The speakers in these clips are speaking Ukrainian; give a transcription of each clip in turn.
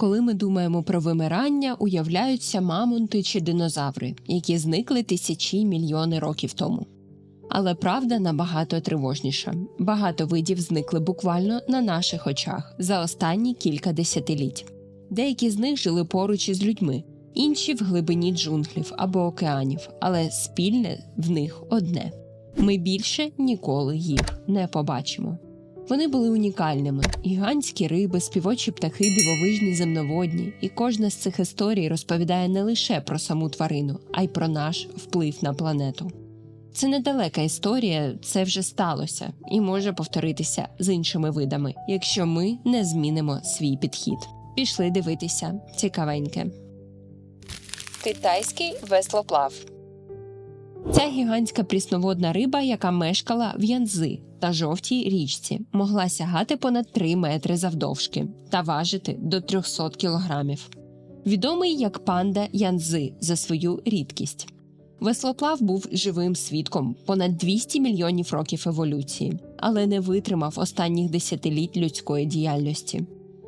Коли ми думаємо про вимирання, уявляються мамонти чи динозаври, які зникли тисячі мільйони років тому. Але правда набагато тривожніша. Багато видів зникли буквально на наших очах за останні кілька десятиліть. Деякі з них жили поруч із людьми, інші в глибині джунглів або океанів, але спільне в них одне ми більше ніколи їх не побачимо. Вони були унікальними: гігантські риби, співочі птахи, дивовижні земноводні, і кожна з цих історій розповідає не лише про саму тварину, а й про наш вплив на планету. Це недалека історія, це вже сталося і може повторитися з іншими видами, якщо ми не змінимо свій підхід. Пішли дивитися цікавеньке. Китайський веслоплав. Ця гігантська прісноводна риба, яка мешкала в Янзи та жовтій річці, могла сягати понад 3 метри завдовжки та важити до 300 кілограмів. Відомий як панда Янзи за свою рідкість. Веслоплав був живим свідком понад 200 мільйонів років еволюції, але не витримав останніх десятиліть людської діяльності.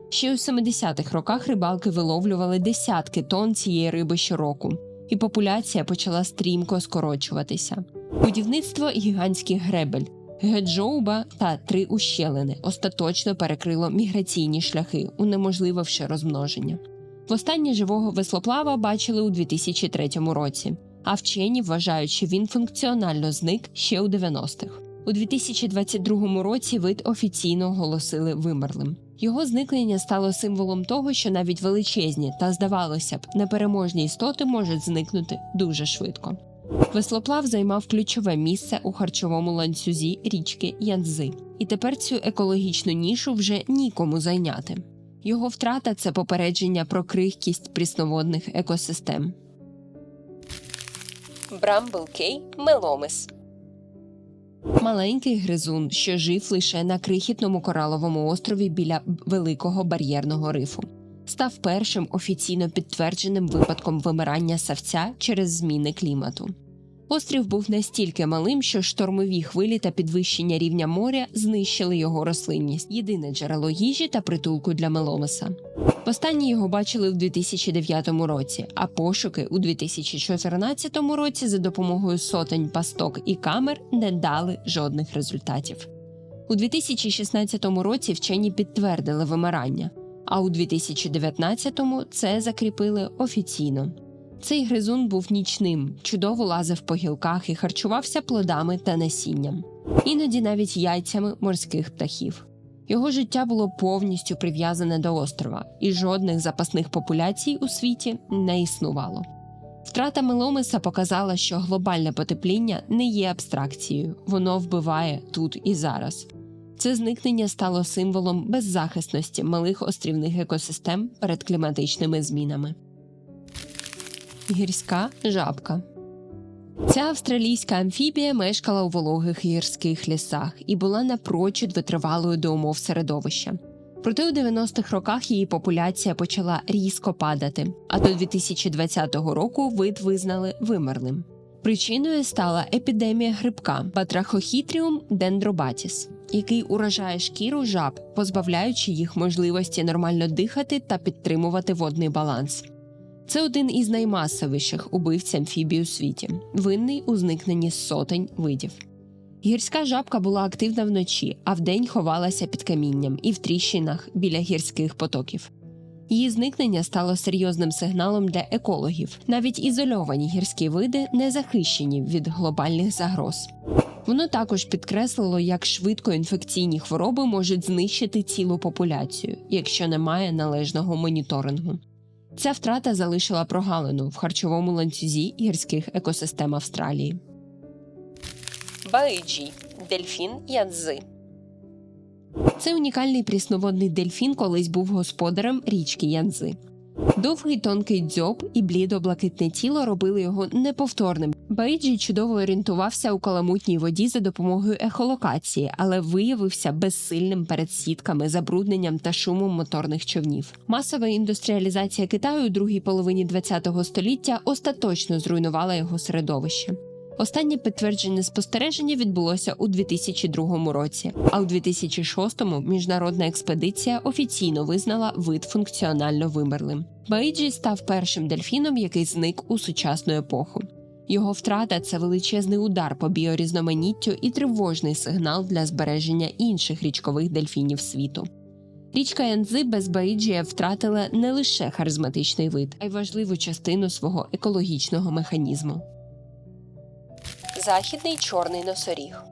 Ще у 70-х роках рибалки виловлювали десятки тонн цієї риби щороку, і популяція почала стрімко скорочуватися. Будівництво гігантських гребель, геджоуба та три ущелини остаточно перекрило міграційні шляхи, унеможлививши розмноження. Востаннє живого веслоплава бачили у 2003 році, а вчені вважають, що він функціонально зник ще у 90-х. У 2022 році вид офіційно оголосили вимерлим. Його зникнення стало символом того, що навіть величезні та, здавалося б, непереможні істоти можуть зникнути дуже швидко. Веслоплав займав ключове місце у харчовому ланцюзі річки Янзи, і тепер цю екологічну нішу вже нікому зайняти. Його втрата це попередження про крихкість прісноводних екосистем. Брамблкей меломис Маленький гризун, що жив лише на крихітному кораловому острові біля великого бар'єрного рифу, став першим офіційно підтвердженим випадком вимирання савця через зміни клімату. Острів був настільки малим, що штормові хвилі та підвищення рівня моря знищили його рослинність, єдине джерело їжі та притулку для меломеса. Востаннє його бачили у 2009 році, а пошуки у 2014 році за допомогою сотень пасток і камер не дали жодних результатів. У 2016 році вчені підтвердили вимирання, а у 2019-му це закріпили офіційно. Цей гризун був нічним, чудово лазив по гілках і харчувався плодами та насінням, іноді навіть яйцями морських птахів. Його життя було повністю прив'язане до острова, і жодних запасних популяцій у світі не існувало. Втрата меломиса показала, що глобальне потепління не є абстракцією, воно вбиває тут і зараз. Це зникнення стало символом беззахисності малих острівних екосистем перед кліматичними змінами. Гірська жабка Ця австралійська амфібія мешкала у вологих гірських лісах і була напрочуд витривалою до умов середовища. Проте у 90-х роках її популяція почала різко падати, а до 2020 року вид визнали вимерлим. Причиною стала епідемія грибка Batrachothitrium dendrobatis, який уражає шкіру жаб, позбавляючи їх можливості нормально дихати та підтримувати водний баланс. Це один із наймасовіших убивць амфібій у світі, винний у зникненні сотень видів. Гірська жабка була активна вночі, а вдень ховалася під камінням і в тріщинах біля гірських потоків. Її зникнення стало серйозним сигналом для екологів. Навіть ізольовані гірські види не захищені від глобальних загроз. Воно також підкреслило, як швидко інфекційні хвороби можуть знищити цілу популяцію, якщо немає належного моніторингу. Ця втрата залишила прогалину в харчовому ланцюзі гірських екосистем Австралії. Баиджі дельфін Янзи. Це унікальний прісноводний дельфін колись був господарем річки Янзи. Довгий тонкий дзьоб і блідо-блакитне тіло робили його неповторним. Баїджі чудово орієнтувався у каламутній воді за допомогою ехолокації, але виявився безсильним перед сітками, забрудненням та шумом моторних човнів. Масова індустріалізація Китаю у другій половині ХХ століття остаточно зруйнувала його середовище. Останнє підтверджене спостереження відбулося у 2002 році, а у 2006-му міжнародна експедиція офіційно визнала вид функціонально вимерлим. Баїджі став першим дельфіном, який зник у сучасну епоху. Його втрата це величезний удар по біорізноманіттю і тривожний сигнал для збереження інших річкових дельфінів світу. Річка Янзи без Баїджія втратила не лише харизматичний вид, а й важливу частину свого екологічного механізму. Західний чорний носоріг.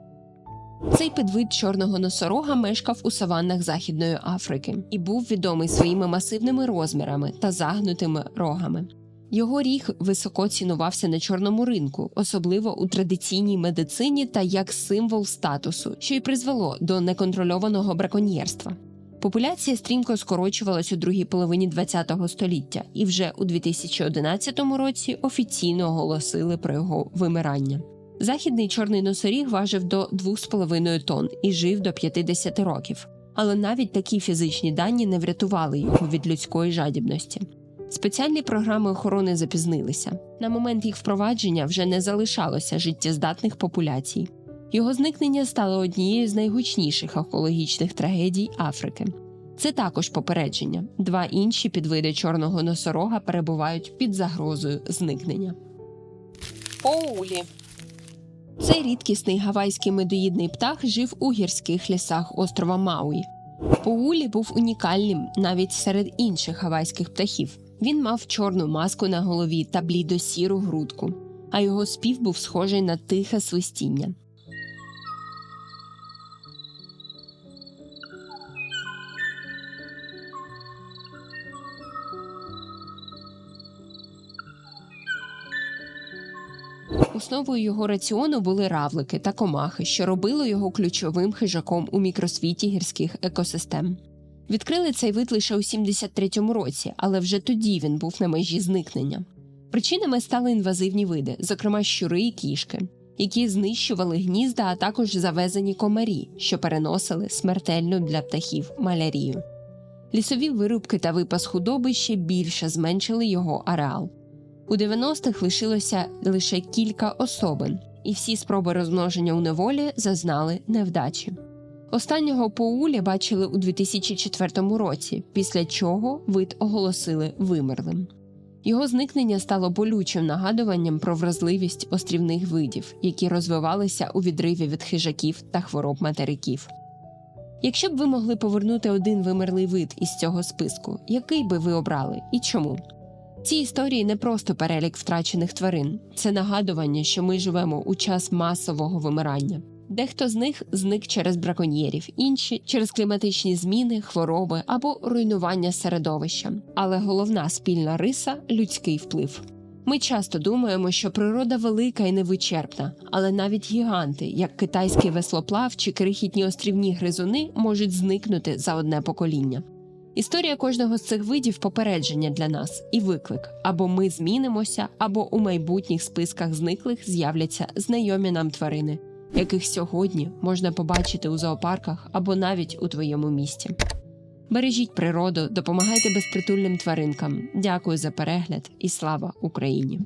Цей підвид чорного носорога мешкав у саваннах Західної Африки і був відомий своїми масивними розмірами та загнутими рогами. Його ріг високо цінувався на чорному ринку, особливо у традиційній медицині та як символ статусу, що й призвело до неконтрольованого браконьєрства. Популяція стрімко скорочувалась у другій половині ХХ століття, і вже у 2011 році офіційно оголосили про його вимирання. Західний чорний носоріг важив до 2,5 тонн і жив до 50 років. Але навіть такі фізичні дані не врятували його від людської жадібності. Спеціальні програми охорони запізнилися. На момент їх впровадження вже не залишалося життєздатних популяцій. Його зникнення стало однією з найгучніших екологічних трагедій Африки. Це також попередження. Два інші підвиди чорного носорога перебувають під загрозою зникнення. Поулі цей рідкісний гавайський медоїдний птах жив у гірських лісах острова Мауї. Поулі був унікальним навіть серед інших гавайських птахів. Він мав чорну маску на голові та блідо-сіру грудку, а його спів був схожий на тихе свистіння. Основою його раціону були равлики та комахи, що робило його ключовим хижаком у мікросвіті гірських екосистем. Відкрили цей вид лише у 73-му році, але вже тоді він був на межі зникнення. Причинами стали інвазивні види, зокрема щури і кішки, які знищували гнізда, а також завезені комарі, що переносили смертельну для птахів малярію. Лісові вирубки та випас худоби ще більше зменшили його ареал. У 90-х лишилося лише кілька особин, і всі спроби розмноження у неволі зазнали невдачі. Останнього поуля бачили у 2004 році, після чого вид оголосили вимерлим. Його зникнення стало болючим нагадуванням про вразливість острівних видів, які розвивалися у відриві від хижаків та хвороб материків. Якщо б ви могли повернути один вимерлий вид із цього списку, який би ви обрали і чому? Ці історії не просто перелік втрачених тварин, це нагадування, що ми живемо у час масового вимирання. Дехто з них зник через браконьєрів, інші через кліматичні зміни, хвороби або руйнування середовища. Але головна спільна риса людський вплив. Ми часто думаємо, що природа велика і невичерпна, але навіть гіганти, як китайський веслоплав чи крихітні острівні гризуни, можуть зникнути за одне покоління. Історія кожного з цих видів попередження для нас і виклик або ми змінимося, або у майбутніх списках зниклих з'являться знайомі нам тварини, яких сьогодні можна побачити у зоопарках або навіть у твоєму місті. Бережіть природу, допомагайте безпритульним тваринкам. Дякую за перегляд і слава Україні!